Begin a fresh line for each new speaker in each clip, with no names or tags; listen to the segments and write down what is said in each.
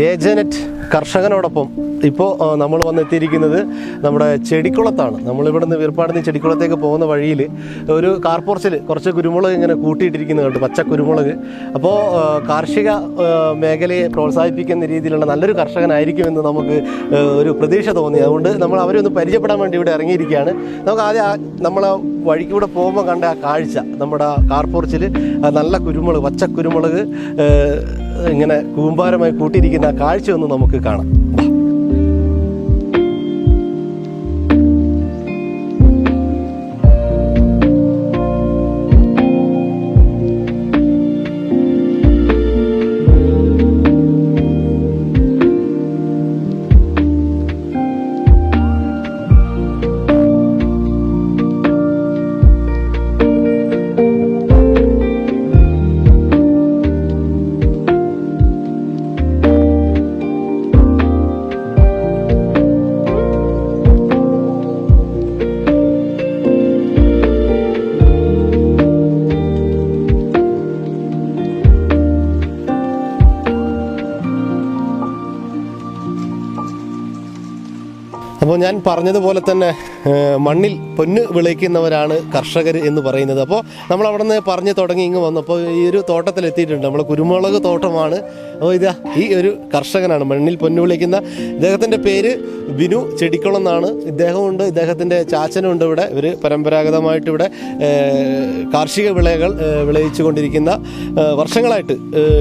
ഏജനറ്റ് കർഷകനോടൊപ്പം ഇപ്പോൾ നമ്മൾ വന്നെത്തിയിരിക്കുന്നത് നമ്മുടെ ചെടിക്കുളത്താണ്. നമ്മളിവിടെ നിന്ന് വീർപ്പാടുന്ന ചെടിക്കുളത്തേക്ക് പോകുന്ന വഴിയിൽ ഒരു കാർപോർച്ചിൽ കുറച്ച് കുരുമുളക് ഇങ്ങനെ കൂട്ടിയിട്ടിരിക്കുന്നത് കണ്ട് പച്ച കുരുമുളക്. അപ്പോൾ കാർഷിക മേഖലയെ പ്രോത്സാഹിപ്പിക്കുന്ന രീതിയിലുള്ള നല്ലൊരു കർഷകനായിരിക്കുമെന്ന് നമുക്ക് ഒരു പ്രതീക്ഷ തോന്നി. അതുകൊണ്ട് നമ്മൾ അവരെ ഒന്ന് പരിചയപ്പെടാൻ വേണ്ടി ഇവിടെ ഇറങ്ങിയിരിക്കുകയാണ്. നമുക്ക് ആദ്യം നമ്മൾ വഴിക്കൂടെ പോകുമ്പോൾ കണ്ട ആ കാഴ്ച നമ്മുടെ കാർപോർച്ചിൽ നല്ല കുരുമുളക് പച്ച കുരുമുളക് ഇങ്ങനെ കൂമ്പാരമായി കൂട്ടിയിരിക്കുന്ന കാഴ്ചയൊന്നും നമുക്ക് കാണാം. ഞാൻ പറഞ്ഞതുപോലെ തന്നെ മണ്ണിൽ പൊന്ന് വിളയിക്കുന്നവരാണ് കർഷകർ എന്ന് പറയുന്നത്. അപ്പോൾ നമ്മൾ അവിടെ നിന്ന് പറഞ്ഞു തുടങ്ങി ഇങ്ങ് വന്നപ്പോൾ ഈ ഒരു തോട്ടത്തിൽ എത്തിയിട്ടുണ്ട്. നമ്മൾ കുരുമുളക് തോട്ടമാണ്. അപ്പോൾ ഇതാ ഈ ഒരു കർഷകനാണ് മണ്ണിൽ പൊന്ന് വിളയിക്കുന്ന. ഇദ്ദേഹത്തിന്റെ പേര് ബിനു ചെടിക്കുളം എന്നാണ്. ഇദ്ദേഹമുണ്ട് ഇദ്ദേഹത്തിന്റെ ചാച്ചനുണ്ട് ഇവിടെ. ഇവർ പരമ്പരാഗതമായിട്ട് ഇവിടെ കാർഷിക വിളകൾ വിളയിച്ചു കൊണ്ടിരിക്കുന്ന വർഷങ്ങളായിട്ട്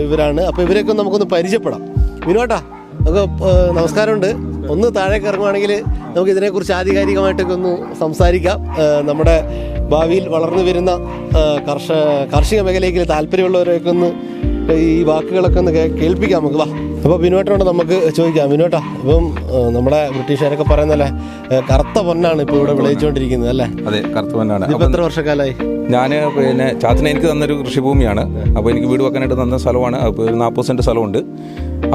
ഇവരാണ്. അപ്പോൾ ഇവരെയൊക്കെ നമുക്കൊന്ന് പരിചയപ്പെടാം. ബിനുവേട്ടാ നമുക്ക് നമസ്കാരമുണ്ട്. ഒന്ന് താഴെ ഇറങ്ങുവാണെങ്കിൽ നമുക്ക് ഇതിനെക്കുറിച്ച് ആധികാരികമായിട്ടൊക്കെ ഒന്ന് സംസാരിക്കാം. നമ്മുടെ ഭാവിയിൽ വളർന്നു വരുന്ന കർഷ കാർഷിക മേഖലയിൽ താല്പര്യമുള്ളവരെയൊക്കെ ഒന്ന് ഈ വാക്കുകളൊക്കെ ഒന്ന് കേൾപ്പിക്കാം നമുക്ക്. വാ. അപ്പോൾ ബിനുവേട്ടനോട് നമുക്ക് ചോദിക്കാം. ബിനുവേട്ടാ ഇപ്പം നമ്മുടെ ബ്രിട്ടീഷുകാരൊക്കെ പറയുന്നല്ലേ കറുത്ത പൊന്നാണ് ഇപ്പോൾ ഇവിടെ വിളയിച്ചുകൊണ്ടിരിക്കുന്നത് അല്ലേ?
അതെ കറുത്തവനാണ്
ഇതിപ്പോൾ എത്ര വർഷക്കാലമായി
ഞാൻ പിന്നെ ചാച്ചന എനിക്ക് തന്നൊരു കൃഷിഭൂമിയാണ്. അപ്പോൾ എനിക്ക് വീട് വെക്കാനായിട്ട് തന്ന സ്ഥലമാണ്. അപ്പോൾ ഒരു നാൽപ്പത് സെന്റ് സ്ഥലമുണ്ട്.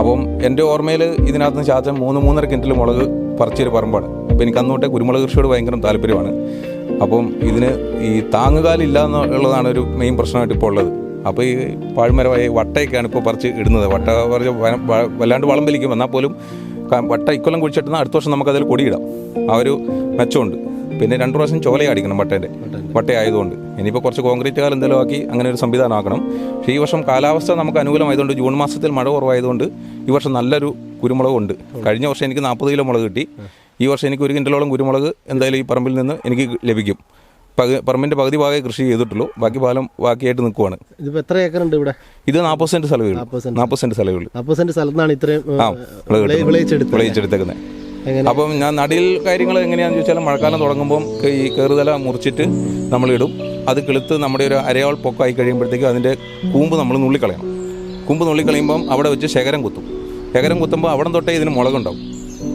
അപ്പം എന്റെ ഓർമ്മയിൽ ഇതിനകത്ത് നിന്ന് ചാച്ചൻ മൂന്ന് മൂന്നര കിന്റിൽ മുളക് പറിച്ചൊരു പറമ്പാണ്. അപ്പോൾ എനിക്ക് അന്നോട്ടെ കുരുമുളക് കൃഷിയോട് ഭയങ്കര താല്പര്യമാണ്. അപ്പം ഇതിന് ഈ താങ്ങുകാലില്ല എന്നുള്ളതാണ് ഒരു മെയിൻ പ്രശ്നമായിട്ട് ഇപ്പോൾ ഉള്ളത്. അപ്പോൾ ഈ പാഴ്മരമായ വട്ടയൊക്കെയാണ് ഇപ്പോൾ പറിച്ച് ഇടുന്നത്. വട്ട പറിച്ച് വല്ലാണ്ട് വളം വലിക്കും. എന്നാൽ പോലും വട്ട ഇക്കൊല്ലം കുഴിച്ചിട്ടുന്ന അടുത്ത വർഷം നമുക്കതിൽ കൊടിയിടാം. ആ ഒരു മെച്ചമുണ്ട്. പിന്നെ രണ്ട് പ്രാവശ്യം ചോല അടിക്കണം വട്ടേന്റെ. വട്ടയായതുകൊണ്ട്. ഇനിയിപ്പോൾ കുറച്ച് കോൺക്രീറ്റ് കാലം എന്തെങ്കിലും ആക്കി അങ്ങനെ ഒരു സംവിധാനം ആക്കണം പക്ഷേ ഈ വർഷം കാലാവസ്ഥ നമുക്ക് അനുകൂലമായതുകൊണ്ട് ജൂൺ മാസത്തിൽ മഴ കുറവായതുകൊണ്ട് ഈ വർഷം നല്ലൊരു കുരുമുളക് ഉണ്ട്. കഴിഞ്ഞ വർഷം എനിക്ക് നാൽപ്പത് കിലോ മുളക് കിട്ടി. ഈ വർഷം എനിക്ക് ഒരു കിൻഡലോളം കുരുമുളക് എന്തായാലും ഈ പറമ്പിൽ നിന്ന് എനിക്ക് ലഭിക്കും. പറമ്പിന്റെ പകുതി ഭാഗമേ കൃഷി ചെയ്തിട്ടുള്ളൂ. ബാക്കി പാലം ബാക്കിയായിട്ട് നിൽക്കുവാണ്.
ഇതിപ്പോൾ എത്ര ഏക്കറുണ്ട് ഇവിടെ?
ഇത് നാൽപ്പത് സെന്റ് സ്ഥലമേ ഉള്ളൂ.
നാൽപ്പത്
സെന്റ് സ്ഥലമേ ഉള്ളൂ.
നാൽപ്പത് സെന്റ് സ്ഥലത്താണ് ഇത്രയും
വിളയിച്ചെടുത്തേക്കുന്നത്. അപ്പം ഞാൻ നടിയിൽ കാര്യങ്ങൾ എങ്ങനെയാണെന്ന് ചോദിച്ചാൽ മഴക്കാലം തുടങ്ങുമ്പം ഈ കയറുതല മുറിച്ചിട്ട് ഇടും അത് കിളുത്ത് നമ്മുടെ ഒരു അരയാൾ പൊക്കമായി കഴിയുമ്പോഴത്തേക്കും അതിന്റെ കൂമ്പ് നമ്മൾ നുള്ളിക്കളയണം. കൂമ്പ് നുള്ളിക്കളയുമ്പം അവിടെ വെച്ച് ശേഖരം കുത്തും. ശേഖരം കുത്തുമ്പോൾ അവിടെ തൊട്ടേ ഇതിന് മുളകുണ്ടാവും.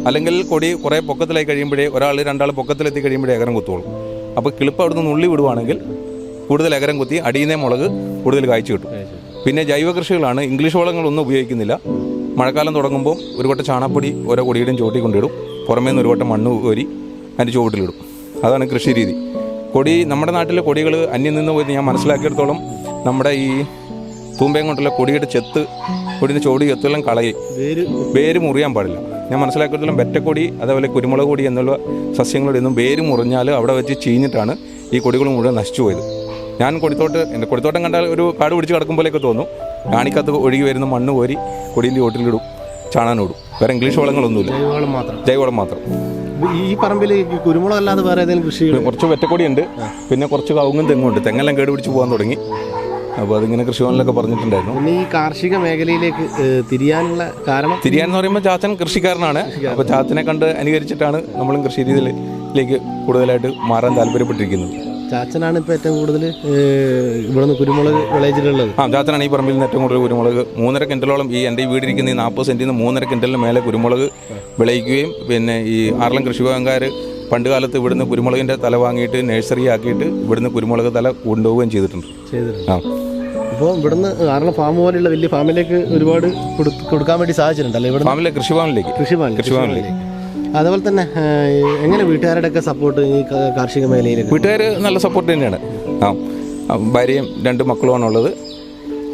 അല്ലെങ്കിൽ കൊടി കുറേ പൊക്കത്തിലായി കഴിയുമ്പോഴേ ഒരാൾ രണ്ടാൾ പൊക്കത്തിലെത്തി കഴിയുമ്പോഴേ ഏകരം കുത്തുള്ളൂ. അപ്പോൾ കിളിപ്പ് അവിടുന്ന് ഉള്ളി വിടുവാണെങ്കിൽ കൂടുതൽ അകരം കുത്തി അടിയുന്നേ മുളക് കൂടുതൽ കായ്ച്ചു കിട്ടും. പിന്നെ ജൈവ കൃഷികളാണ് ഇംഗ്ലീഷ് വളങ്ങളൊന്നും ഉപയോഗിക്കുന്നില്ല. മഴക്കാലം തുടങ്ങുമ്പോൾ ഒരു വട്ടം ചാണപ്പൊടി ഓരോ കൊടിയുടെയും ചോട്ടി കൊണ്ടിടും പുറമേ നിന്ന് ഒരു വട്ടം മണ്ണ് കോരി അതിന്റെ ചുവട്ടിലിടും. അതാണ് കൃഷി രീതി. കൊടി നമ്മുടെ നാട്ടിലെ കൊടികൾ അന്യം നിന്ന് പോയി ഞാൻ മനസ്സിലാക്കിയിടത്തോളം നമ്മുടെ ഈ തൂമ്പയും കൊണ്ടുള്ള കൊടിയുടെ ചെത്ത് കൊടിയുടെ ചോടി എത്തുമെല്ലാം കളയും.
വേര്
മുറിയാൻ പാടില്ല. ഞാൻ മനസ്സിലാക്കിയെല്ലാം വെറ്റക്കൊടി അതേപോലെ കുരുമുളക് കൊടി എന്നുള്ള സസ്യങ്ങളുടെ ഒന്നും വേര് മുറിഞ്ഞാൽ അവിടെ വെച്ച് ചീഞ്ഞിട്ടാണ് ഈ കൊടികൾ മുഴുവൻ നശിച്ചു പോയത്. ഞാൻ കൊടിത്തോട്ട് എന്റെ കൊടിത്തോട്ടം കണ്ടാൽ ഒരു കാട് പിടിച്ച് കിടക്കും പോലെയൊക്കെ തോന്നും. കാണിക്കകത്ത് ഒഴുകി വരുന്ന മണ്ണ് കോരി കൊടിയിൽ ചോട്ടിലിടും ചാണാനോടും വേറെ ഇംഗ്ലീഷ് വളങ്ങളൊന്നുമില്ല.
ജൈവവളം മാത്രം.
ജൈവവളം മാത്രം.
ഈ പറമ്പിൽ കുരുമുളക് അല്ലാതെ വേറെ ഏതെങ്കിലും കൃഷി
കുറച്ച് വെറ്റക്കൊടിയുണ്ട്. പിന്നെ കുറച്ച് കവുങ്ങും തെങ്ങുണ്ട് തെങ്ങെല്ലാം കേട് പിടിച്ച് പോകാൻ തുടങ്ങി. അപ്പോൾ അതിങ്ങനെ കൃഷിഭവനിലൊക്കെ പറഞ്ഞിട്ടുണ്ടായിരുന്നു.
പിന്നെ ഈ കാർഷിക മേഖലയിലേക്ക് തിരിയാനുള്ള കാരണം?
തിരിയാൻ എന്ന് പറയുമ്പോൾ ചാച്ചൻ കൃഷിക്കാരനാണ്. അപ്പോൾ ചാച്ചനെ കണ്ട് അനുകരിച്ചിട്ടാണ് നമ്മളും കൃഷി രീതിയിലേക്ക് കൂടുതലായിട്ട് മാറാൻ താല്പര്യപ്പെട്ടിരിക്കുന്നത്
ചാച്ചനാണ് ഇപ്പോൾ ഏറ്റവും കൂടുതൽ ഇവിടെ നിന്ന് കുരുമുളക് വിളയിച്ചിട്ടുള്ളത്.
ആ ചാച്ചനാണ് ഈ പറമ്പിൽ നിന്ന് ഏറ്റവും കൂടുതൽ കുരുമുളക് മൂന്നര കിന്റലോളം ഈ എന്റെ ഈ വീടിരിക്കുന്ന ഈ നാൽപ്പത് സെന്റിൽ നിന്ന് മൂന്നര കിന്റലിന് മേലെ കുരുമുളക് വിളയിക്കുകയും പിന്നെ ഈ ആറളം കൃഷിഭവൻകാർ പണ്ട് കാലത്ത് ഇവിടുന്ന് കുരുമുളകിന്റെ തല വാങ്ങിയിട്ട് നഴ്സറി ആക്കിയിട്ട് ഇവിടുന്ന് കുരുമുളക് തല കൊണ്ടുപോവുകയും ചെയ്തിട്ടുണ്ട്. ആ.
അപ്പോൾ ഇവിടുന്ന് കാരണം ഫാം പോലെയുള്ള വലിയ ഫാമിലേക്ക് ഒരുപാട് കൊടുക്കാൻ വേണ്ടി സാധിച്ചിട്ടുണ്ട് ഫാമിലെ ഇവിടെ
ഫാമിലെ കൃഷി
കൃഷി
ഫാമിലേക്ക്
അതുപോലെ തന്നെ എങ്ങനെ വീട്ടുകാരുടെ ഒക്കെ സപ്പോർട്ട് ഈ കാർഷിക മേഖലയിൽ
വീട്ടുകാർ നല്ല സപ്പോർട്ട് തന്നെയാണ്. ആ. ഭാര്യയും രണ്ട് മക്കളുമാണ്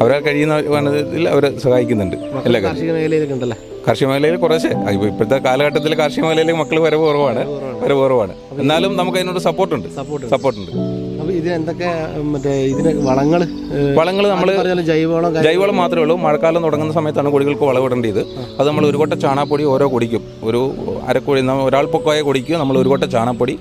ഉള്ളത് അവരെ കഴിയുന്ന വനത്തിൽ അവരെ സഹായിക്കുന്നുണ്ട് എല്ലാ
കാർഷിക മേഖലയിലൊക്കെ ഉണ്ടല്ലേ?
കാർഷിക മേഖലയിൽ കുറച്ച്. ഇപ്പോഴത്തെ കാലഘട്ടത്തിൽ കാർഷിക മേഖലയിൽ മക്കൾ വരവ് കുറവാണ് വരവ് കുറവാണ് എന്നാലും നമുക്ക് അതിനോട് സപ്പോർട്ടുണ്ട്.
സപ്പോർട്ട്
സപ്പോർട്ടുണ്ട്.
മറ്റേ ഇതിന് വളങ്ങൾ
വളങ്ങൾ നമ്മൾ
ജൈവവളം
ജൈവവളം മാത്രമേ ഉള്ളൂ. മഴക്കാലം തുടങ്ങുന്ന സമയത്താണ് കൊടികൾക്ക് വളവിടേണ്ടത് അത് നമ്മൾ ഒരു കൊട്ട ചാണാപ്പൊടി ഓരോ കൊടിക്കും. ഒരു അരക്കൊടി ഒരാൾ പൊക്കമായ കൊടിക്കും നമ്മൾ ഒരു കൊട്ട ചാണാപ്പൊടി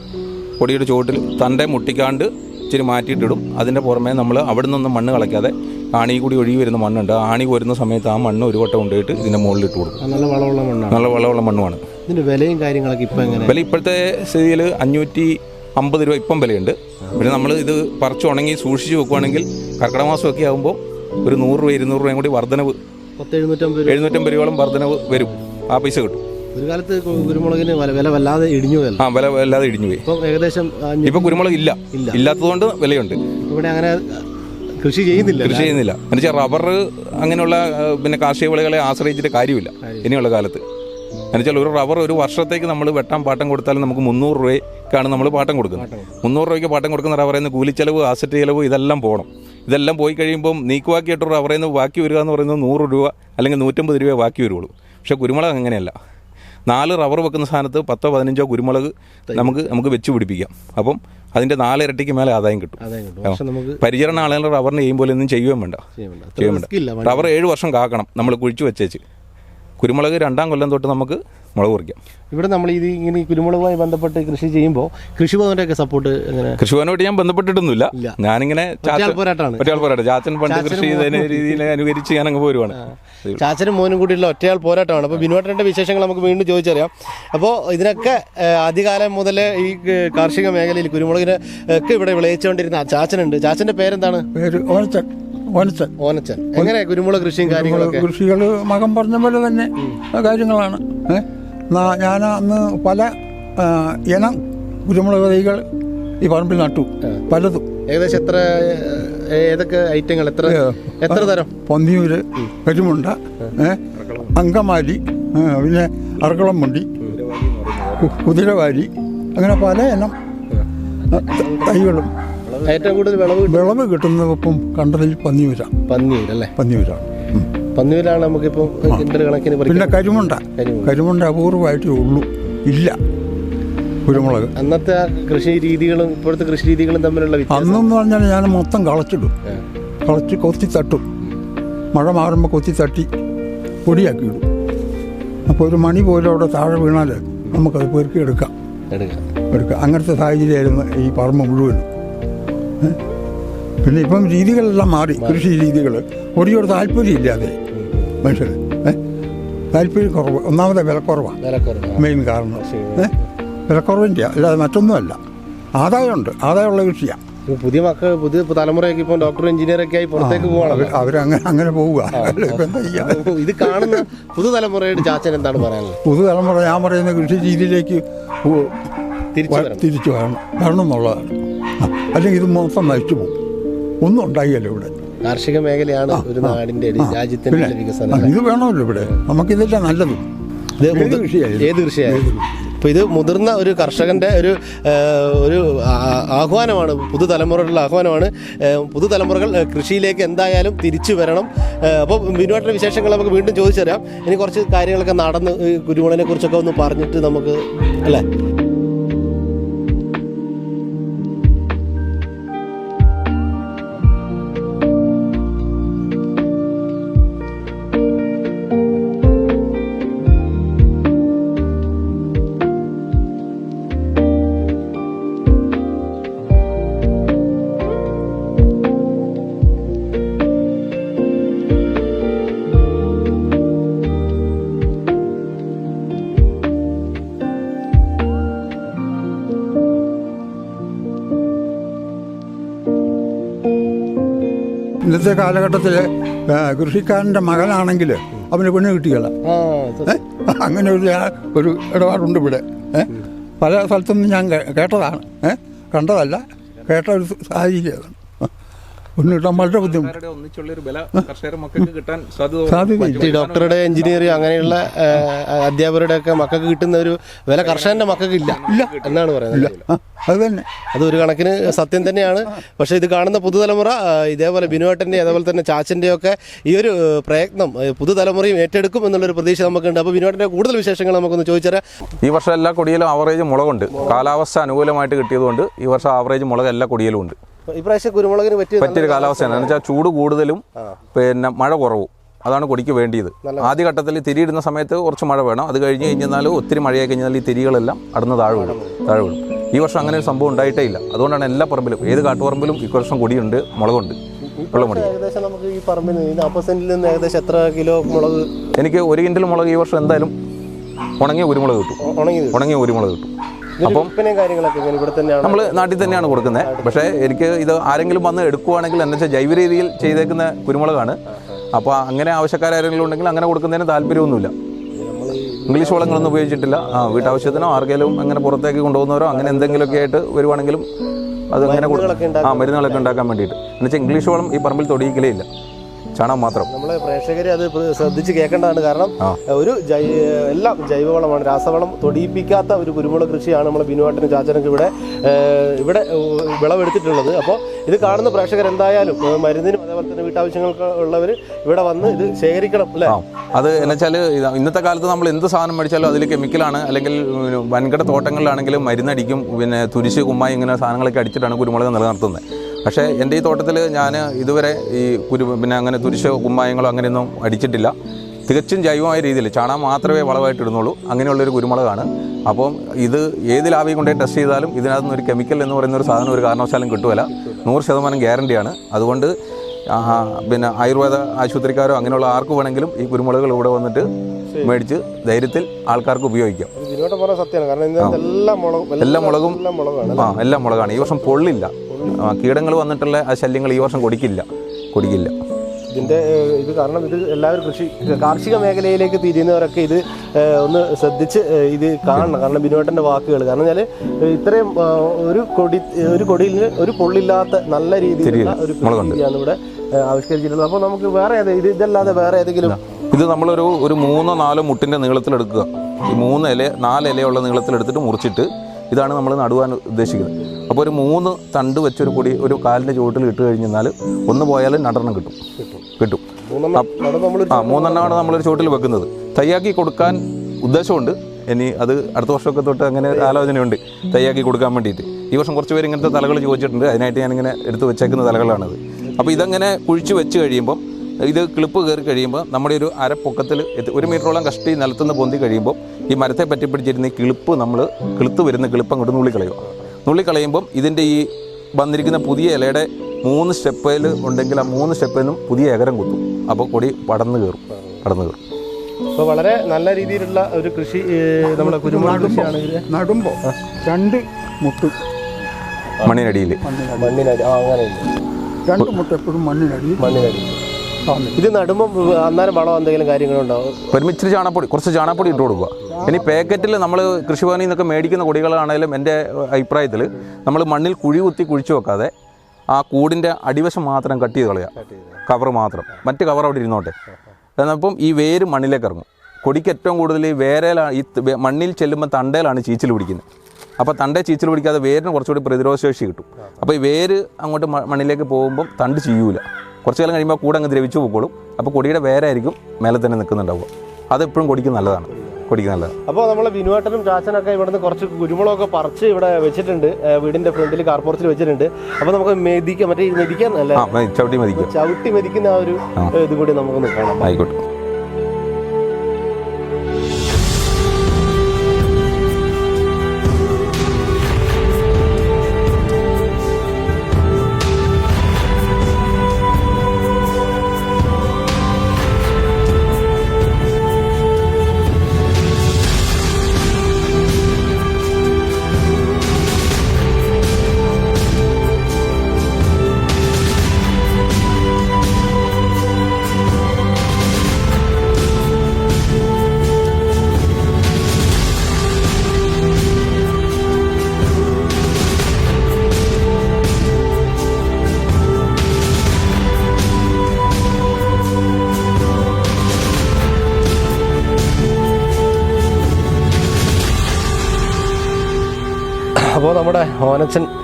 കൊടിയുടെ ചുവട്ടിൽ തന്റെ മുട്ടിക്കാണ്ട് ഇച്ചിരി മാറ്റിയിട്ടിടും. അതിന്റെ പുറമേ നമ്മൾ അവിടെ നിന്നൊന്നും മണ്ണ് കളയ്ക്കാതെ ആണി കൂടി ഒഴുകി വരുന്ന മണ്ണുണ്ട്. ആണി വരുന്ന സമയത്ത് ആ മണ്ണ് ഒരു വട്ടം കൊണ്ടുപോയിട്ട് ഇതിന്റെ മുകളിൽ ഇട്ട് കൊടുക്കും.
നല്ല വളമുള്ള മണ്ണാണ്.
നല്ല വളമുള്ള മണ്ണുമാണ്.
ഇതിന്റെ വിലയും കാര്യങ്ങളൊക്കെ ഇപ്പോൾ എങ്ങനെ?
വില ഇപ്പോഴത്തെ സ്ഥിതിയിൽ അഞ്ഞൂറ്റി അമ്പത് രൂപ ഇപ്പം വിലയുണ്ട്. പിന്നെ നമ്മൾ ഇത് പറിച്ച് ഉണങ്ങി സൂക്ഷിച്ച് വെക്കുവാണെങ്കിൽ കർക്കിടക മാസമൊക്കെ ആകുമ്പോൾ ഒരു നൂറ് രൂപ ഇരുന്നൂറ് രൂപയും കൂടി വർധനവ്
എഴുന്നൂറ്റമ്പത്
രൂപയോളം വർധനവ് വരും. ആ പൈസ കിട്ടും.
ഒരു കാലത്ത് കുരുമുളകിന് വില വില വല്ലാതെ ഇടിഞ്ഞു പോയല്ലോ.
ആ വില വല്ലാതെ ഇടിഞ്ഞു പോയി.
ഇപ്പം ഏകദേശം അഞ്ഞൂ-
ഇപ്പം കുരുമുളക് ഇല്ല.
ഇല്ല.
ഇല്ലാത്തതുകൊണ്ട് വിലയുണ്ട്.
ഇവിടെ അങ്ങനെ കൃഷി ചെയ്യുന്നില്ല
കൃഷി ചെയ്യുന്നില്ല. എന്നുവെച്ചാൽ റബ്ബർ അങ്ങനെയുള്ള ആ, പിന്നെ കാർഷിക വിളകളെ ആശ്രയിച്ചിട്ട് കാര്യമില്ല ഇനിയുള്ള കാലത്ത്. എന്നുവെച്ചാൽ ഒരു റബ്ബർ ഒരു വർഷത്തേക്ക് നമ്മൾ വെട്ടാൻ പാട്ടം കൊടുത്താലും നമുക്ക് മുന്നൂറ് രൂപയ്ക്കാണ് നമ്മൾ പാട്ടം കൊടുക്കുന്നത്. മുന്നൂറ് രൂപയ്ക്ക് പാട്ടം കൊടുക്കുന്ന റബ്ബറിൽ നിന്ന് കൂലിച്ചെലവ് ആസറ്റ് ചെലവ് ഇതെല്ലാം പോകണം ഇതെല്ലാം പോയി കഴിയുമ്പം നീക്കുവാക്കിയിട്ട് റബ്ബറിൽ നിന്ന് ബാക്കി വരിക എന്ന് പറയുന്നത് നൂറ് രൂപ അല്ലെങ്കിൽ നൂറ്റമ്പത് രൂപ ബാക്കി വരുള്ളൂ പക്ഷേ കുരുമുളക് അങ്ങനെയല്ല. നാല് റബ്ബർ വെക്കുന്ന സ്ഥാനത്ത് പത്തോ പതിനഞ്ചോ കുരുമുളക് നമുക്ക് നമുക്ക് വെച്ച് പിടിപ്പിക്കാം. അപ്പം അതിന്റെ നാലിരട്ടിക്ക് മേലെ ആദായം കിട്ടും. പരിചരണ ആളുകൾ റബ്ബറിന് പോലെ ഒന്നും ചെയ്യുകയും വേണ്ട.
ഇല്ല
വേണ്ട. റബ്ബർ ഏഴ് വർഷം കാക്കണം. നമ്മൾ കുഴിച്ചു വെച്ചേച്ച്. കുരുമുളക് രണ്ടാം കൊല്ലം തൊട്ട് നമുക്ക് മുളക് പറിക്കാം.
ഇവിടെ നമ്മൾ ഇത് ഇങ്ങനെ കുരുമുളകുമായി ബന്ധപ്പെട്ട് കൃഷി ചെയ്യുമ്പോൾ കൃഷിഭവന്റെ ഒക്കെ സപ്പോർട്ട് എങ്ങനെ
കൃഷിഭവനോട് ഞാൻ ബന്ധപ്പെട്ടിട്ടൊന്നുമില്ല. ഞാനിങ്ങനെ
ഒറ്റയാൾ പോരാട്ടമാണ്.
ഒറ്റയാൾ പോരാട്ടം. ചാച്ചൻ പണ്ട് കൃഷി ചെയ്തതിന് രീതിയിൽ അനുകരിച്ച് ഞാൻ അങ്ങ് പോരുവാണ്
ചാച്ചനും മോനും കൂടിയുള്ള ഒറ്റയാൾ പോരാട്ടമാണ്. അപ്പോൾ ബിനുവേട്ടന്റെ വിശേഷങ്ങൾ നമുക്ക് വീണ്ടും ചോദിച്ചറിയാം. അപ്പോൾ ഇതിനൊക്കെ ഏഹ്, ആദ്യകാലം മുതൽ ഈ ഏഹ്, കാർഷിക മേഖലയിൽ കുരുമുളകിന് ഒക്കെ ഇവിടെ വിളയിച്ചുകൊണ്ടിരുന്ന ആ ചാച്ചനുണ്ട്. ചാച്ചന്റെ പേരെന്താണ്?
പേര് ഓനച്ചൻ. ഓനച്ചൻ.
ഓനച്ചൻ. എങ്ങനെ കുരുമുളക് കൃഷിയും കാര്യങ്ങളൊക്കെ?
കൃഷികൾ മകം പറഞ്ഞ പോലെ തന്നെ കാര്യങ്ങളാണ്. ഏ? ഞാൻ അന്ന് പല ഇനം കുരുമുളക് തൈകൾ ഈ പറമ്പിൽ നട്ടു. പലതും.
ഏകദേശം എത്ര ഏതൊക്കെ ഐറ്റങ്ങൾ? എത്ര എത്ര തരം?
പൊന്നിയൂര് പെരുമുണ്ട? അങ്കമാലി പിന്നെ അറക്കളം മുണ്ടി കുതിരവാരി കുതിരവാലി അങ്ങനെ പല ഇനം തൈകളും.
ഏറ്റവും കൂടുതൽ വിളവ്
വിളവ് കിട്ടുന്നത് ഇപ്പം കണ്ടതിൽ പന്നിയൂരാണ്.
പന്നിയൂരല്ലേ?
പന്നിയൂരാണ്. ഉം.
പന്നിയൂരാണ് നമുക്കിപ്പോൾ കിണ്ടൽ കണക്കിന്
പിന്നെ കരിമുണ്ട.
കരിമുണ്ട.
അപൂർവമായിട്ട് ഉള്ളൂ. ഇല്ല. കുരുമുളക്.
അന്നത്തെ കൃഷി രീതികളും ഇപ്പോഴത്തെ കൃഷി രീതികളും തമ്മിലുള്ള
അന്നെന്ന് പറഞ്ഞാൽ ഞാൻ മൊത്തം കളച്ചിടും. കളച്ച് കൊത്തി തട്ടും. മഴ മാറുമ്പോൾ കൊത്തി തട്ടി പൊടിയാക്കി ഇടും. അപ്പോൾ ഒരു മണി പോലും അവിടെ താഴെ വീണാൽ നമുക്കത് പെരുക്കി എടുക്കാം.
എടുക്കാം.
അങ്ങനത്തെ സാഹചര്യമായിരുന്നു ഈ പറമ്പ് മുഴുവനും. പിന്നെ ഇപ്പം രീതികളെല്ലാം മാറി. കൃഷി രീതികൾ പൊടിയോട് താല്പര്യമില്ലാതെ. മനുഷ്യർ? താല്പര്യം കുറവ്. ഒന്നാമത്തെ വിലക്കുറവാണ്.
വിലക്കുറവ്.
മെയിൻ കാരണം? വിലക്കുറവിന്റെ അല്ലാതെ മറ്റൊന്നുമല്ല. ആദായമുണ്ട്. ആദായമുള്ള കൃഷിയാണ്
പുതിയ മക്കൾ പുതിയ തലമുറയൊക്കെ ഇപ്പം ഡോക്ടർ എഞ്ചിനീയർ ഒക്കെ ആയി പുറത്തേക്ക് പോകണം
അവരങ്ങനെ അങ്ങനെ പോവുക.
ഇത് കാണുന്ന പുതുതലമുറയുടെ ചാച്ചൻ എന്താണ് പറയാനുള്ളത്?
പുതുതലമുറ ഞാൻ പറയുന്ന കൃഷി രീതിയിലേക്ക്
തിരിച്ചു
വ-
വരണം.
തിരിച്ചു വരണം. വരണം എന്നുള്ളതാണ്. അല്ലെങ്കിൽ ഇത് മൊത്തം നശിച്ചു പോകും. ഒന്നും ഉണ്ടായില്ല ഇവിടെ.
കാർഷിക മേഖലയാണ് ഒരു നാടിന്റെ രാജ്യത്തിന്റെ വികസനം
ഇത് വേണമല്ലോ ഇവിടെ. നമുക്കിതല്ല നല്ലത്? ഏത്
കൃഷിയായി
കൃഷിയായാലും.
ഇപ്പൊ ഇത് മുതിർന്ന ഒരു കർഷകന്റെ ഒരു ഒരു ആഹ്വാനമാണ് പുതുതലമുറകളുടെ ആഹ്വാനമാണ്. പുതുതലമുറകൾ കൃഷിയിലേക്ക് എന്തായാലും തിരിച്ചു വരണം. അപ്പോൾ ബിനുവാട്ടിന്റെ വിശേഷങ്ങൾ നമുക്ക് വീണ്ടും ചോദിച്ചു തരാം ഇനി കുറച്ച് കാര്യങ്ങളൊക്കെ നടന്ന് കുരുമുളകിനെ കുറിച്ചൊക്കെ ഒന്ന് പറഞ്ഞിട്ട് നമുക്ക് അല്ലേ?
ഇന്നത്തെ കാലഘട്ടത്തിൽ കൃഷിക്കാരന്റെ മകനാണെങ്കിൽ അവന് പെണ്ണ് കിട്ടിയല്ല അങ്ങനെ ഒരു ഒരു ഇടപാടുണ്ട് ഇവിടെ. പല സ്ഥലത്തുനിന്ന് ഞാൻ കേട്ടതാണ്? കണ്ടതല്ല കേട്ട ഒരു സാഹചര്യമാണ്. ഒന്ന് കിട്ടാൻ വളരെ ബുദ്ധിമുട്ട്.
ഒന്നിച്ചുള്ള ഒരു ബല കർഷകരുടെ മക്കൾക്ക് കിട്ടാൻ സാധ്യത
ഡോക്ടറുടെ എഞ്ചിനീയറിംഗ് അങ്ങനെയുള്ള അധ്യാപകരുടെ ഒക്കെ മക്കൾക്ക് കിട്ടുന്ന ഒരു വില കർഷകന്റെ മക്കൾക്ക് ഇല്ല. എന്നാണ് പറയുന്നത്.
അത് തന്നെ.
അത് ഒരു കണക്കിന് സത്യം തന്നെയാണ്. പക്ഷേ ഇത് കാണുന്ന പുതുതലമുറ ഇതേപോലെ ബിനുവേട്ടന്റെ അതേപോലെ തന്നെ ചാച്ചന്റെ ഒക്കെ ഈ ഒരു പ്രയത്നം പുതുതലമുറയും ഏറ്റെടുക്കും എന്നുള്ളൊരു പ്രതീക്ഷ നമുക്കുണ്ട്. അപ്പോൾ ബിനുവേട്ടന്റെ കൂടുതൽ വിശേഷങ്ങൾ നമുക്കൊന്ന് ചോദിച്ചാൽ
ഈ വർഷം എല്ലാ കൊടിയിലും ആവറേജ് മുളകുണ്ട്. കാലാവസ്ഥ അനുകൂലമായിട്ട് കിട്ടിയതുകൊണ്ട് ഈ വർഷം ആവറേജ് മുളക് എല്ലാ കൊടിയിലും ഉണ്ട്.
ഇപ്രാവശ്യം കുരുമുളകിന് പറ്റിയ
പറ്റിയൊരു കാലാവസ്ഥയാണ്. എന്ന് വെച്ചാൽ ചൂട് കൂടുതലും പിന്നെ മഴ കുറവും. അതാണ് കൊടിക്ക് വേണ്ടിയത്. ആദ്യഘട്ടത്തിൽ തിരിയിടുന്ന സമയത്ത് കുറച്ച് മഴ വേണം. അത് കഴിഞ്ഞ് കഴിഞ്ഞാൽ ഒത്തിരി മഴയായി കഴിഞ്ഞാൽ ഈ തിരികളെല്ലാം അടുന്ന് താഴെ വീഴും. താഴെ വീഴും. ഈ വർഷം അങ്ങനെ ഒരു സംഭവം ഉണ്ടായിട്ടേ ഇല്ല. അതുകൊണ്ടാണ് എല്ലാ പറമ്പിലും ഏത് കാട്ടുപറമ്പിലും ഈ വർഷം കൊടിയുണ്ട് മുളകുണ്ട്.
ഏകദേശം നമുക്ക് ഈ പറമ്പിൽ ഈ നാൽപ്പത് സെന്റിൽ നിന്ന് ഏകദേശം എത്ര കിലോ മുളക്?
എനിക്ക് ഒരു കിൻഡൽ മുളക് ഈ വർഷം എന്തായാലും ഉണങ്ങിയ കുരുമുളക് കിട്ടും.
ഉണങ്ങിയ
ഉണങ്ങിയ കുരുമുളക് കിട്ടും.
ഇവിടെ
നമ്മൾ നാട്ടിൽ തന്നെയാണ് കൊടുക്കുന്നത്. പക്ഷേ എനിക്ക് ഇത് ആരെങ്കിലും വന്ന് എടുക്കുവാണെങ്കിൽ എന്ന് വെച്ചാൽ ജൈവ രീതിയിൽ ചെയ്തേക്കുന്ന കുരുമുളകാണ്. അപ്പോൾ അങ്ങനെ ആവശ്യക്കാരെങ്കിലും ഉണ്ടെങ്കിൽ അങ്ങനെ കൊടുക്കുന്നതിന് താല്പര്യമൊന്നുമില്ല. ഇംഗ്ലീഷ് വളങ്ങളൊന്നും ഉപയോഗിച്ചിട്ടില്ല. ആ വീട്ടാവശ്യത്തിനോ ആർക്കെങ്കിലും അങ്ങനെ പുറത്തേക്ക് കൊണ്ടുപോകുന്നവരോ അങ്ങനെ എന്തെങ്കിലുമൊക്കെ ആയിട്ട് വരുവാണെങ്കിലും അത് അങ്ങനെ ആ മരുന്നുകളൊക്കെ ഉണ്ടാക്കാൻ വേണ്ടിയിട്ട്. എന്നുവെച്ചാൽ ഇംഗ്ലീഷ് വളം ഈ പറമ്പിൽ തൊടിയിക്കലേ ഇല്ല. ചാണകം മാത്രം
നമ്മളെ പ്രേക്ഷകരെ അത് ശ്രദ്ധിച്ച് കേൾക്കേണ്ടതാണ്. കാരണം ഒരു എല്ലാം ജൈവവളമാണ്. രാസവളം തൊടിയിപ്പിക്കാത്ത ഒരു കുരുമുളക് കൃഷിയാണ് നമ്മൾ ബിനുവാട്ടിനും ചാച്ചനൊക്കെ ഇവിടെ ഇവിടെ വിളവെടുത്തിട്ടുള്ളത്. അപ്പോൾ ഇത് കാണുന്ന പ്രേക്ഷകർ എന്തായാലും മരുന്നിനും അതേപോലെ തന്നെ വീട്ടാവശ്യങ്ങൾക്ക് ഉള്ളവർ ഇവിടെ വന്ന് ഇത് ശേഖരിക്കണം അല്ലേ?
അത് എന്നുവെച്ചാൽ ഇന്നത്തെ കാലത്ത് നമ്മൾ എന്ത് സാധനം മേടിച്ചാലും അതിൽ കെമിക്കലാണ്. അല്ലെങ്കിൽ വൻകിട തോട്ടങ്ങളിലാണെങ്കിലും മരുന്നടിക്കും. പിന്നെ തുരിശ് കുമ്മായി ഇങ്ങനെ സാധനങ്ങളൊക്കെ അടിച്ചിട്ടാണ് കുരുമുളക് നിലനിർത്തുന്നത്. പക്ഷേ എന്റെ ഈ തോട്ടത്തിൽ ഞാൻ ഇതുവരെ ഈ കുരു പിന്നെ അങ്ങനെ തുരിശോ കുമ്മായങ്ങളോ അങ്ങനെയൊന്നും അടിച്ചിട്ടില്ല. തികച്ചും ജൈവമായ രീതിയിൽ ചാണകം മാത്രമേ വളമായിട്ട് ഇടുന്നുള്ളൂ അങ്ങനെയുള്ളൊരു കുരുമുളകാണ്. അപ്പം ഇത് ഏത് ലാബിൽ കൊണ്ടേ ടെസ്റ്റ് ചെയ്താലും ഇതിനകത്തുനിന്ന് ഒരു കെമിക്കൽ എന്ന് പറയുന്ന ഒരു സാധനം ഒരു കാരണവശാലും കിട്ടുമല്ല നൂറ് ശതമാനം ഗ്യാരണ്ടിയാണ്. അതുകൊണ്ട് പിന്നെ ആയുർവേദ ആശുപത്രിക്കാരോ അങ്ങനെയുള്ള ആർക്ക് വേണമെങ്കിലും ഈ കുരുമുളകുകൾ ഇവിടെ വന്നിട്ട് മേടിച്ച് ധൈര്യത്തിൽ ആൾക്കാർക്ക് ഉപയോഗിക്കാം.
എല്ലാ മുളകും
എല്ലാ
മുളകാണ്
ആ എല്ലാം മുളകാണ്. ഈ വർഷം പൊള്ളില്ല. കീടങ്ങൾ വന്നിട്ടുള്ള ആ ശല്യങ്ങൾ ഈ വർഷം കൊടുക്കില്ല. കൊടുക്കില്ല.
ഇതിന്റെ ഏഹ്, ഇത് കാരണം ഇത് എല്ലാവരും കൃഷി കാർഷിക മേഖലയിലേക്ക് തിരിയുന്നവരൊക്കെ ഇത് ഒന്ന് ശ്രദ്ധിച്ച് ഇത് കാണണം. കാരണം ബിനോട്ടന്റെ വാക്കുകൾ കാരണം ഞാൻ ഇത്രയും ഒരു കൊടി ഒരു കൊടിയിൽ ഒരു പൊള്ളില്ലാത്ത നല്ല രീതിയിലുള്ള ഒരു രീതിയാണ് ഇവിടെ ആവിഷ്കരിച്ചിട്ടുള്ളത്. അപ്പോൾ നമുക്ക് വേറെ ഇത് ഇതല്ലാതെ വേറെ ഏതെങ്കിലും
ഇത്. നമ്മളൊരു ഒരു മൂന്നോ നാലോ മുട്ടിന്റെ നീളത്തിലെടുക്കുക. ഈ മൂന്ന് ഇല നാല് ഇലയുള്ള നീളത്തിലെടുത്തിട്ട് മുറിച്ചിട്ട് ഇതാണ് നമ്മൾ നടുവാൻ ഉദ്ദേശിക്കുന്നത്. അപ്പോൾ ഒരു മൂന്ന് തണ്ട് വെച്ചൊരു കൂടി ഒരു കാലിന്റെ ചുവട്ടിൽ ഇട്ട് കഴിഞ്ഞാൽ ഒന്ന് പോയാലും നടണം കിട്ടും. കിട്ടും. ആ മൂന്നെണ്ണമാണ് നമ്മളൊരു ചുവട്ടിൽ വെക്കുന്നത്. തയ്യാക്കി കൊടുക്കാൻ ഉദ്ദേശമുണ്ട്. ഇനി അത് അടുത്ത വർഷമൊക്കെ തൊട്ട് അങ്ങനെ ഒരു ആലോചനയുണ്ട്. തയ്യാക്കി കൊടുക്കാൻ വേണ്ടിയിട്ട്. ഈ വർഷം കുറച്ച് പേര് ഇങ്ങനത്തെ തലകൾ ചോദിച്ചിട്ടുണ്ട്. അതിനായിട്ട് ഞാനിങ്ങനെ എടുത്ത് വെച്ചേക്കുന്ന തലകളാണത്. അപ്പോൾ ഇതങ്ങനെ കുഴിച്ച് വെച്ച് കഴിയുമ്പം ഇത് ക്ലിപ്പ് കയറി കഴിയുമ്പോൾ നമ്മുടെ ഒരു അരപ്പൊക്കത്തിൽ ഒരു മീറ്ററോളം കഷ്ടി നിലത്തുനിന്ന് പൊന്തി കഴിയുമ്പോൾ ഈ മരത്തെ പറ്റി പിടിച്ചിരുന്ന ഈ കിളിപ്പ് നമ്മൾ കിളുത്ത് വരുന്ന കിളിപ്പ് അങ്ങോട്ട് നുള്ളിക്കളയും. നുള്ളിക്കളയുമ്പം ഇതിന്റെ ഈ വന്നിരിക്കുന്ന പുതിയ ഇലയുടെ മൂന്ന് സ്റ്റെപ്പിൽ ഉണ്ടെങ്കിൽ ആ മൂന്ന് സ്റ്റെപ്പിൽ നിന്നും പുതിയ എകരം കുത്തും. അപ്പോൾ കൊടി പടന്ന് കയറും പടന്ന് കയറും.
അപ്പോൾ വളരെ നല്ല രീതിയിലുള്ള ഒരു കൃഷി നമ്മുടെ കുരുമുളക് കൃഷിയാണ്
നടുമ്പോൾ രണ്ട് മുട്ട്.
മണ്ണിനടിയിൽ.
മണ്ണിനടി രണ്ട് മുട്ട് എപ്പോഴും മണ്ണിനടി
മണ്ണിനടി ഇത് നടുമ്പോൾ അന്നേരം വളം എന്തെങ്കിലും കാര്യങ്ങളുണ്ടാവും
ഒരുമിച്ചിരി ചാണപ്പൊടി കുറച്ച് ചാണപ്പൊടി ഇട്ട് കൊടുക്കുക. ഇനി പാക്കറ്റിൽ നമ്മൾ കൃഷിഭവനിൽ നിന്നൊക്കെ മേടിക്കുന്ന കൊടികളാണെങ്കിലും എന്റെ അഭിപ്രായത്തിൽ നമ്മൾ മണ്ണിൽ കുഴി കുത്തി കുഴിച്ചു വെക്കാതെ ആ കൂടിന്റെ അടിവശം മാത്രം കട്ട് ചെയ്ത് കളയുക കവർ മാത്രം. മറ്റ് കവർ അവിടെ ഇരുന്നോട്ടെ. എന്നപ്പം ഈ വേര് മണ്ണിലേക്ക് ഇറങ്ങും. കൊടിക്ക് ഏറ്റവും കൂടുതൽ ഈ വേരയിലാണ് ഈ മണ്ണിൽ ചെല്ലുമ്പോൾ തണ്ടയിലാണ് ചീച്ചിൽ പിടിക്കുന്നത്. അപ്പോൾ തണ്ടേ ചീച്ചിൽ പിടിക്കാതെ വേരിന് കുറച്ചുകൂടി പ്രതിരോധശേഷി കിട്ടും. അപ്പോൾ ഈ വേര് അങ്ങോട്ട് മണ്ണിലേക്ക് പോകുമ്പം തണ്ട് ചെയ്യൂല കുറച്ച് കാലം കഴിയുമ്പോൾ കൂടെ അങ്ങ് ദ്രവിച്ചു പോയിക്കോളും. അപ്പോൾ കൊടിയുടെ വേരായിരിക്കും മേലെ തന്നെ നിൽക്കുന്നുണ്ടാവുക. അതെപ്പോഴും കൊടിക്ക് നല്ലതാണ്. കൊടിക്ക് നല്ലതാണ്.
അപ്പോൾ നമ്മൾ വിനുവേട്ടനും ചാച്ചനൊക്കെ ഇവിടുന്ന് കുറച്ച് കുരുമുളകൊക്കെ പറിച്ച് ഇവിടെ വെച്ചിട്ടുണ്ട്. വീടിന്റെ ഫ്രണ്ടിൽ കാർപോർച്ചിൽ വെച്ചിട്ടുണ്ട്. അപ്പോൾ നമുക്ക് മെതിക്കാൻ മറ്റേ മെതിക്കാൻ അല്ല?
ചവിട്ടി മതിക്കും.
ചവിട്ടി മെതിക്കുന്ന ആ ഒരു ഇതും കൂടി നമുക്ക്
ആയിക്കോട്ടെ.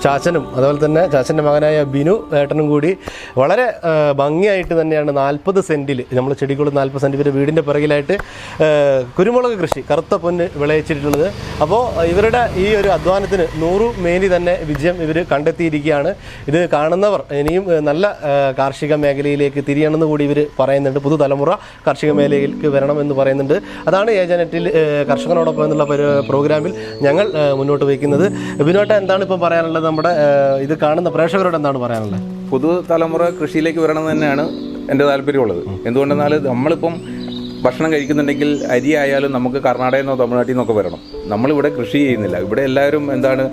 ചാച്ചനും അതുപോലെ തന്നെ ചാച്ചന്റെ മകനായ ബിനു ഏട്ടനും കൂടി വളരെ ഭംഗിയായിട്ട് തന്നെയാണ് നാൽപ്പത് സെന്റിൽ നമ്മൾ ചെടികളും നാൽപ്പത് സെന്റ് ഇവർ വീടിന്റെ പിറകിലായിട്ട് കുരുമുളക് കൃഷി കറുത്ത പൊന്ന് വിളയിച്ചിട്ടുള്ളത്. അപ്പോൾ ഇവരുടെ ഈ ഒരു അധ്വാനത്തിന് നൂറു മേനി തന്നെ വിജയം ഇവർ കണ്ടെത്തിയിരിക്കുകയാണ്. ഇത് കാണുന്നവർ ഇനിയും നല്ല കാർഷിക മേഖലയിലേക്ക് തിരിയണമെന്ന് കൂടി ഇവർ പറയുന്നുണ്ട്. പുതുതലമുറ കാർഷിക മേഖലയിലേക്ക് വരണമെന്ന് പറയുന്നുണ്ട്. അതാണ് ഏജനറ്റിൽ കർഷകനോടൊപ്പം എന്നുള്ള പ്രോഗ്രാമിൽ ഞങ്ങൾ മുന്നോട്ട് വയ്ക്കുന്നത്. ബിനോട്ട എന്താണ് ഇപ്പം പറയാനുള്ളത്? നമ്മുടെ ഇത് കാണുന്ന പ്രേക്ഷകരോട് എന്താണ് പറയാനുള്ളത്?
പുതുതലമുറ കൃഷിയിലേക്ക് വരണം തന്നെയാണ് എന്റെ താല്പര്യമുള്ളത്. എന്തുകൊണ്ടെന്നാൽ നമ്മളിപ്പം ഭക്ഷണം കഴിക്കുന്നുണ്ടെങ്കിൽ അരി ആയാലും നമുക്ക് കർണാടകയിൽ നിന്നോ തമിഴ്നാട്ടിൽ നിന്നൊക്കെ വരണം. നമ്മളിവിടെ കൃഷി ചെയ്യുന്നില്ല. ഇവിടെ എല്ലാവരും എന്താണ്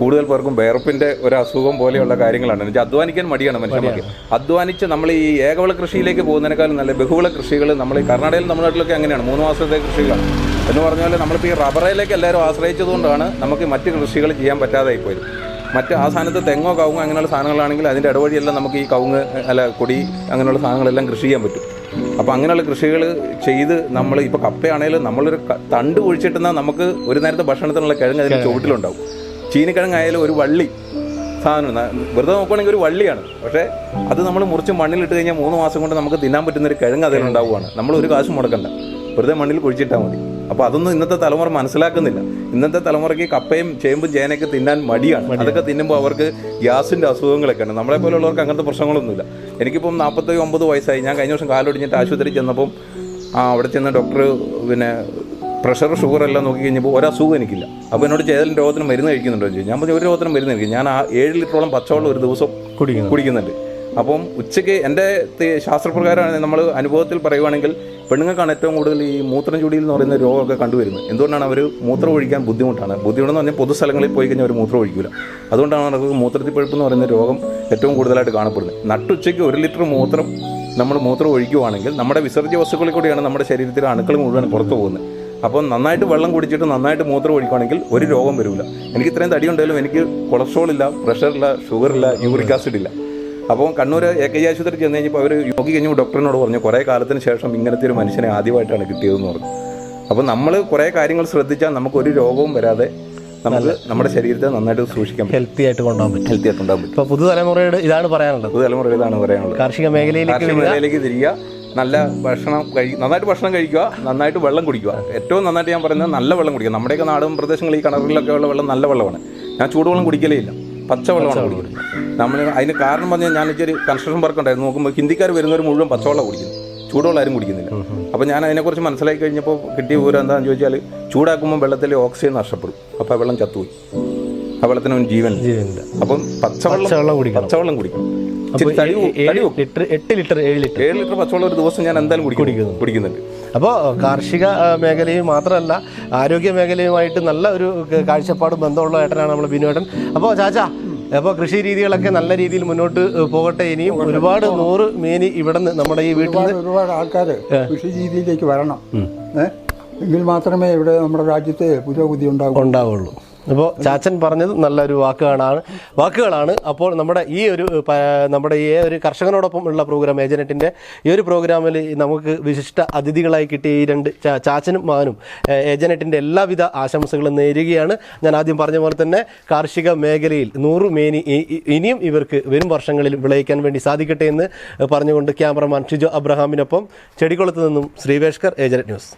കൂടുതൽ പേർക്കും വേർപ്പിന്റെ ഒരു അസുഖം പോലെയുള്ള കാര്യങ്ങളാണ്. എന്നുവെച്ചാൽ അധ്വാനിക്കാൻ മടിയാണ് മനുഷ്യന്മാർക്ക്. അധ്വാനിച്ച് നമ്മൾ ഈ ഏകവള കൃഷിയിലേക്ക് പോകുന്നതിനേക്കാളും നല്ല ബഹുവിള കൃഷികൾ നമ്മൾ ഈ കർണാടകയിലും തമിഴ്നാട്ടിലൊക്കെ അങ്ങനെയാണ്. മൂന്ന് മാസത്തെ കൃഷികളാണ്. എന്ന് പറഞ്ഞാൽ നമ്മളിപ്പോൾ ഈ റബ്ബറയിലേക്ക് എല്ലാവരും ആശ്രയിച്ചതുകൊണ്ടാണ് നമുക്ക് മറ്റ് കൃഷികൾ ചെയ്യാൻ പറ്റാതായി പോയത് മറ്റ് ആ സ്ഥാനത്ത് തെങ്ങോ കവുങ്ങോ അങ്ങനെയുള്ള സാധനങ്ങളാണെങ്കിൽ അതിന്റെ ഇടവഴിയെല്ലാം നമുക്ക് ഈ കവുങ്ങ് അല്ല കൊടി അങ്ങനെയുള്ള സാധനങ്ങളെല്ലാം കൃഷി ചെയ്യാൻ പറ്റും. അപ്പോൾ അങ്ങനെയുള്ള കൃഷികൾ ചെയ്ത് നമ്മൾ ഇപ്പോൾ കപ്പയാണെങ്കിലും നമ്മളൊരു തണ്ട് കുഴിച്ചിട്ടുന്ന നമുക്ക് ഒരു നേരത്തെ ഭക്ഷണത്തിനുള്ള കിഴങ്ങ് അതിന്റെ ചുവട്ടിലുണ്ടാവും. ചീനിക്കിഴങ്ങായാലും ഒരു വള്ളി സാധനം വെറുതെ നോക്കുകയാണെങ്കിൽ ഒരു വള്ളിയാണ്. പക്ഷേ അത് നമ്മൾ മുറിച്ച് മണ്ണിലിട്ട് കഴിഞ്ഞാൽ മൂന്ന് മാസം കൊണ്ട് നമുക്ക് തിന്നാൻ പറ്റുന്ന ഒരു കിഴങ്ങ് അതിലുണ്ടാവുകയാണ് നമ്മൾ ഒരു കാശും മുടക്കണ്ട. വെറുതെ മണ്ണിൽ കുഴിച്ചിട്ടാൽ മതി. അപ്പോൾ അതൊന്നും ഇന്നത്തെ തലമുറ മനസ്സിലാക്കുന്നില്ല. ഇന്നത്തെ തലമുറയ്ക്ക് കപ്പയും ചേമ്പും ചേനയൊക്കെ തിന്നാൻ മടിയാണ്. അതൊക്കെ തിന്നുമ്പോൾ അവർക്ക് ഗ്യാസിന്റെ അസുഖങ്ങളൊക്കെയാണ്. നമ്മളെ പോലുള്ളവർക്ക് അങ്ങനത്തെ പ്രശ്നങ്ങളൊന്നുമില്ല. എനിക്കിപ്പം നാൽപ്പത്തി ഒമ്പത് വയസ്സായി. ഞാൻ കഴിഞ്ഞ വർഷം കാലൊടിഞ്ഞിട്ട് ആശുപത്രി ചെന്നപ്പം ആ അവിടെ ചെന്ന ഡോക്ടർ പിന്നെ പ്രഷർ ഷുഗർ എല്ലാം നോക്കി കഴിഞ്ഞപ്പോൾ ഒരസുഖം എനിക്കില്ല. അപ്പോൾ എന്നോട് ഏതെങ്കിലും രോഗത്തിന് മരുന്ന് കഴിക്കുന്നുണ്ടോ എന്ന് ചോദിച്ചു. ഞാൻ പറഞ്ഞു ഒരു രോഗത്തിന് മരുന്ന് കഴിക്കും. ഞാൻ ആ ഏഴ് ലിറ്ററോളം പച്ചവെള്ളം ഒരു ദിവസം
കുടിക്കുന്നു.
കുടിക്കുന്നുണ്ട്. അപ്പം ഉച്ചയ്ക്ക് എന്റെ ശാസ്ത്രപ്രകാരമാണ് നമ്മൾ അനുഭവത്തിൽ പറയുവാണെങ്കിൽ പെണ്ണുങ്ങൾക്കാണ് ഏറ്റവും കൂടുതൽ ഈ മൂത്രം ചുടിയിൽ എന്ന് പറയുന്ന രോഗമൊക്കെ കണ്ടുവരുന്നത്. എന്തുകൊണ്ടാണ് അവർ മൂത്രം ഒഴിക്കാൻ ബുദ്ധിമുട്ടാണ്? ബുദ്ധിമുട്ടെന്ന് പറഞ്ഞാൽ പൊതുസ്ഥലങ്ങളിൽ പോയി കഴിഞ്ഞാൽ അവർ മൂത്രം ഒഴിക്കില്ല അതുകൊണ്ടാണ് അവർക്ക് മൂത്രത്തിൽ പഴുപ്പ് എന്ന് പറയുന്ന രോഗം ഏറ്റവും കൂടുതലായിട്ട് കാണപ്പെടുന്നത്. നട്ടുച്ചയ്ക്ക് ഒരു ലിറ്റർ മൂത്രം നമ്മൾ മൂത്രം ഒഴിക്കുവാണെങ്കിൽ നമ്മുടെ വിസർജ്യ വസ്തുക്കളിൽ കൂടിയാണ് നമ്മുടെ ശരീരത്തിലെ അണുക്കൾ മുഴുവൻ പുറത്തു പോകുന്നത്. അപ്പോൾ നന്നായിട്ട് വെള്ളം കുടിച്ചിട്ട് നന്നായിട്ട് മൂത്രം ഒഴിക്കുകയാണെങ്കിൽ ഒരു രോഗം വരില്ല. എനിക്ക് ഇത്രയും തടി ഉണ്ടെങ്കിലും എനിക്ക് കൊളസ്ട്രോൾ ഇല്ല പ്രഷറില്ല ഷുഗറില്ല യൂറിക് ആസിഡ് ഇല്ല. അപ്പോൾ കണ്ണൂർ എ കെ ജി ആശുപത്രി ചെന്ന് കഴിഞ്ഞപ്പോൾ അവർ യോഗി കഴിഞ്ഞു ഡോക്ടറിനോട് പറഞ്ഞു കുറേ കാലത്തിന് ശേഷം ഇങ്ങനത്തെ ഒരു മനുഷ്യനെ ആദ്യമായിട്ടാണ് കിട്ടിയതെന്ന് പറഞ്ഞു. അപ്പോൾ നമ്മൾ കുറേ കാര്യങ്ങൾ ശ്രദ്ധിച്ചാൽ നമുക്ക് ഒരു രോഗവും വരാതെ നമുക്ക് നമ്മുടെ ശരീരത്തെ നന്നായിട്ട് സൂക്ഷിക്കാം
ഹെൽത്തി ആയിട്ട് കൊണ്ടുപോകാൻ പറ്റും.
ഹെൽത്തി ആയിട്ട് ഉണ്ടാകും പറ്റും
ഇപ്പോൾ പുതുതലമുറയുടെ ഇതാണ് പറയാനുള്ളത്.
പുതുതലമുറ ഇതാണ് പറയാനുള്ളത്.
കാർഷിക മേഖലയിലേക്ക്
കാർഷിക മേഖലയിലേക്ക് തിരിയുക. നല്ല ഭക്ഷണം കഴി നന്നായിട്ട് ഭക്ഷണം കഴിക്കുക നന്നായിട്ട് വെള്ളം കുടിക്കുക. ഏറ്റവും നന്നായിട്ട് ഞാൻ പറയുന്നത് നല്ല വെള്ളം കുടിക്കുക. നമ്മുടെയൊക്കെ നാടും പ്രദേശങ്ങളിൽ ഈ കിണറിലൊക്കെ ഉള്ള വെള്ളം നല്ല വെള്ളമാണ്. ഞാൻ ചൂടുവെള്ളം കുടിക്കലേ ഇല്ല. പച്ചവെള്ളമാണ് കുടിക്കുന്നത്. നമ്മൾ അതിന് കാരണം പറഞ്ഞാൽ ഞാൻ ഇച്ചിരി കൺസ്ട്രക്ഷൻ വർക്ക് ഉണ്ടായിരുന്നു. നോക്കുമ്പോൾ ഹിന്ദിക്കാർ വരുന്നവർ മുഴുവൻ പച്ചവെള്ളം കുടിക്കുന്നു ചൂടുവെള്ളം ആരും കുടിക്കുന്നില്ല. അപ്പോൾ ഞാൻ അതിനെക്കുറിച്ച് മനസ്സിലാക്കി കഴിഞ്ഞപ്പോൾ കിട്ടിയ വിവരം എന്താണെന്ന് ചോദിച്ചാൽ ചൂടാക്കുമ്പോൾ വെള്ളത്തിലെ ഓക്സിജൻ നഷ്ടപ്പെടും. അപ്പോൾ ആ വെള്ളം ചത്തുപോയി. ആ വെള്ളത്തിന് ഒരു ജീവൻ.
ജീവനില്ല.
അപ്പം പച്ചവെള്ളം
പച്ചവെള്ളം കുടിക്കും.
പച്ചവെള്ളം.
ലിറ്റർ എട്ട് ലിറ്റർ ഏഴ് ലിറ്റർ.
ഏഴ് ലിറ്റർ പച്ചവെള്ളം ഒരു ദിവസം ഞാൻ എന്തായാലും കുടിക്കുന്നു. കുടിക്കുന്നുണ്ട്.
അപ്പോൾ കാർഷിക മേഖലയും മാത്രമല്ല ആരോഗ്യ മേഖലയുമായിട്ട് നല്ല ഒരു കാഴ്ചപ്പാടും ബന്ധമുള്ള ഏട്ടനാണ് നമ്മൾ ബിനുവേട്ടൻ അപ്പോൾ ചാച്ചാ അപ്പോൾ കൃഷി രീതികളൊക്കെ നല്ല രീതിയിൽ മുന്നോട്ട് പോകട്ടെ. ഇനിയും ഒരുപാട് നൂറ് മേനി ഇവിടെ നിന്ന് നമ്മുടെ ഈ വീട്ടിൽ
ഒരുപാട് ഒരുപാട് ആൾക്കാർ കൃഷി രീതിയിലേക്ക് വരണം? എങ്കിൽ മാത്രമേ ഇവിടെ നമ്മുടെ രാജ്യത്ത് പുരോഗതി ഉണ്ടാകൂ
ഉണ്ടാവുള്ളൂ. അപ്പോൾ ചാച്ചൻ പറഞ്ഞത് നല്ലൊരു വാക്കുകളാണ് വാക്കുകളാണ്. അപ്പോൾ നമ്മുടെ ഈ ഒരു നമ്മുടെ ഈ ഒരു കർഷകനോടൊപ്പം ഉള്ള പ്രോഗ്രാം ഏജനറ്റിന്റെ ഈ ഒരു പ്രോഗ്രാമിൽ നമുക്ക് വിശിഷ്ട അതിഥികളായി കിട്ടിയ ഈ രണ്ട് ചാച്ചനും മാനും ഏജനറ്റിന്റെ എല്ലാവിധ ആശംസകളും നേരുകയാണ്. ഞാൻ ആദ്യം പറഞ്ഞ പോലെ തന്നെ കാർഷിക മേഖലയിൽ നൂറ് മേനി ഇനിയും ഇവർക്ക് വരും വർഷങ്ങളിൽ വിളയിക്കാൻ വേണ്ടി സാധിക്കട്ടെ എന്ന് പറഞ്ഞുകൊണ്ട് ക്യാമറമാൻ ഷിജോ അബ്രഹാമിനൊപ്പം ചെടിക്കുളത്ത് നിന്നും ശ്രീവേഷ്കർ ഏജനറ്റ് ന്യൂസ്.